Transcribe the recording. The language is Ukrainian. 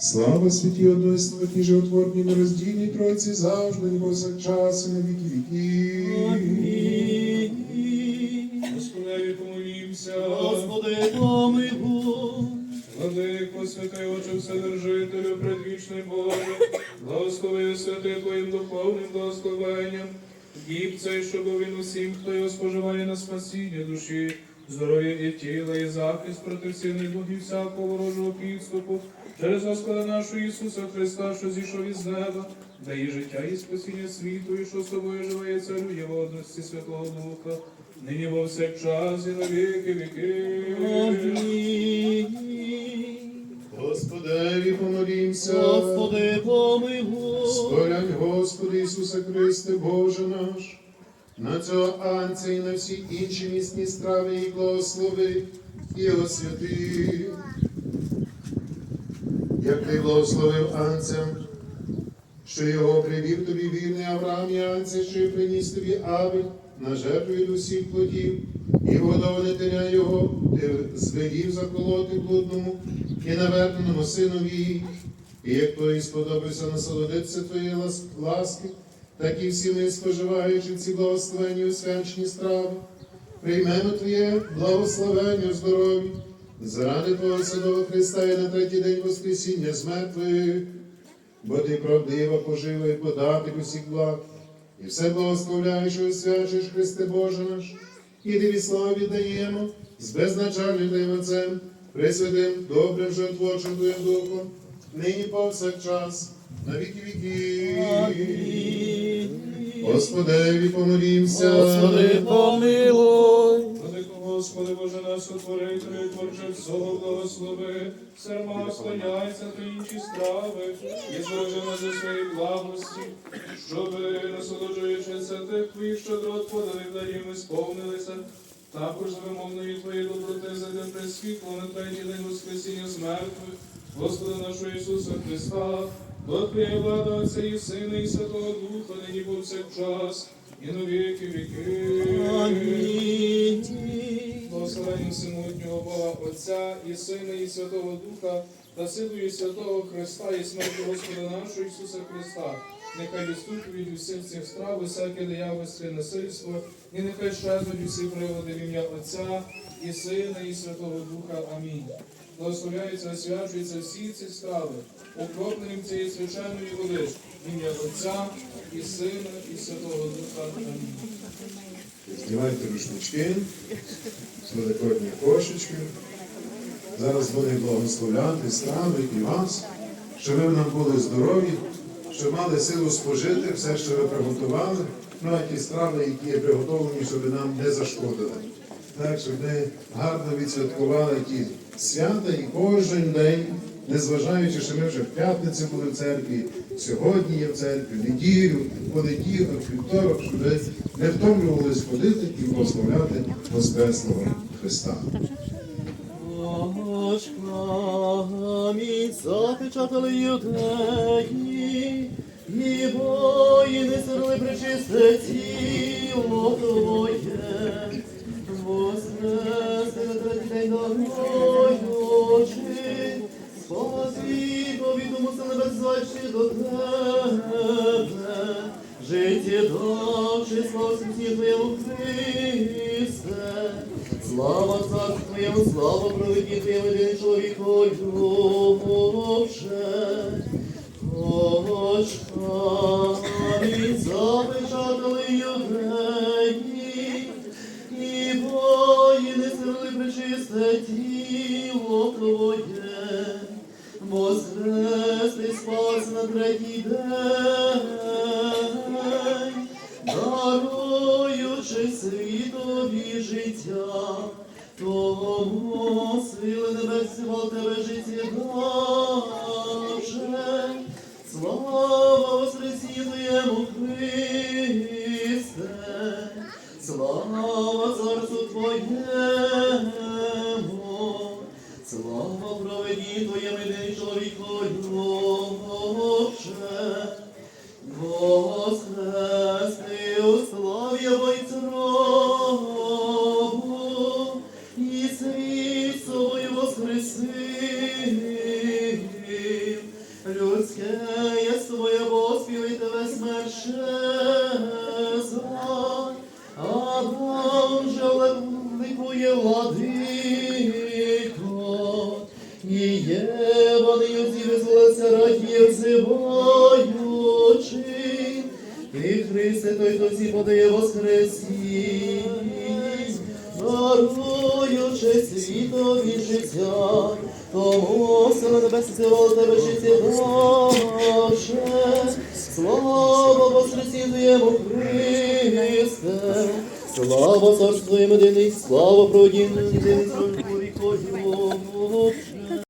Слава святі одної славі животворній нероздільній Тройці завжди, і повсякчас, і на віки. Амінь. Господи, помолімся. Господи, помилуй. Владико, святий Отче, Вседержителю, предвічний Боже, благослови святий Твоїм духовним благословенням, хліб цей, щоб він усім, хто його споживає на спасіння душі, здоров'я і тіла, і захист проти всіх богів всякого ворожого підступу, через Господа нашого Ісуса Христа, що зійшов із неба, дає життя і спасіння світу, і що з тобою живе і царює в одності Святого Духа, нині во всякчас і на віки віки. Господеві помолімся. Господи, помилуй. Сповлянь, Господи Ісусе Христе, Боже наш, на цього анця і на всі інші місні страви і благослови і освяти. Як ти благословив анцям, що його привів тобі вірний Авраам і анця, що приніс тобі Авель на жертву від усіх плодів, і годовнителя його ти звелів заколоти блудному і наверненому синові. І як той сподобався насолодитися твоєї лас- ласки, так і всі ми, споживаючи ці благословенні освячені страви, приймемо Твоє благословення в здоров'ї, заради Твого Святого Христа і на третій день Воскресіння з бо ти правдива пожива і податок усіх благ, і все благословляєш і освячуєш Христе Боже наш, і тобі славу віддаємо з безначальним Твоїм Отцем, Пресвятим, добрим животворчим Твоїм Духом, нині повсякчас, на віки віків. Господеві помолімся. Господи, помилуй. Господи, Боже нас сотворителю, і творче всього благослови, серма склоняйся та інші страви, і зложи нас за свої благості, щоби, насолоджуючися тих твоїх щедрот подалих дарів, ми сповнилися. Також за вимовної твоєї доброти зайде пресвітло на третій день Воскресіння з мертвих, Господа нашого Ісуса Христа, Бог твоя влада Отця і Сина, і Святого Духа, нині повсякчас, і на віки віки. Амінь. Благословенням всемогутнього Бога Отця і Сина, і Святого Духа, та силою Святого Христа і смерті Господа нашого Ісуса Христа. Нехай відступить від усіх цих страв, усяке диявольське насильство, і нехай щезнуть усі приводи в ім'я Отця і Сина, і Святого Духа. Амінь. Благословляються, освячуються всі ці страви, окропленням цієї священної води, ім'я Отця і Сина, і Святого Духа. Амінь. Знімайте рушнички, великодні кошечки. Зараз буде благословляти страви і вас, щоб ви нам були здорові, щоб мали силу спожити все, що ви приготували, ну а ті страви, які є приготовлені, щоб нам не зашкодили. Так, щоб ми гарно відсвяткували ті свята і кожен день, незважаючи, що ми вже в п'ятницю були в церкві, сьогодні є в церкві, неділю, понеділок, вівторок, щоб ви не втомлювались ходити і прославляти Воскреслого Христа. Запечатали юдеї, і воїни небезпечні до Тебе, житті давши, слава Сусі Твоєму Христе, Слава царству Твоєму, слава провиді Твоєму, один чоловік Боже. Хоч день, світові життя, тому сили небес в тебе життя даже. Слава Воскресінному Христе, слава Царству Твоєму, слава проведі Твоєму, Владико, і є ти Христе, той, хто всі подає воскресінь, даруючи світові життя, тому все на небесі ціло тебе життя давше. Слава воскресінному Христе, слава царству продінному єдиний, слава вікою.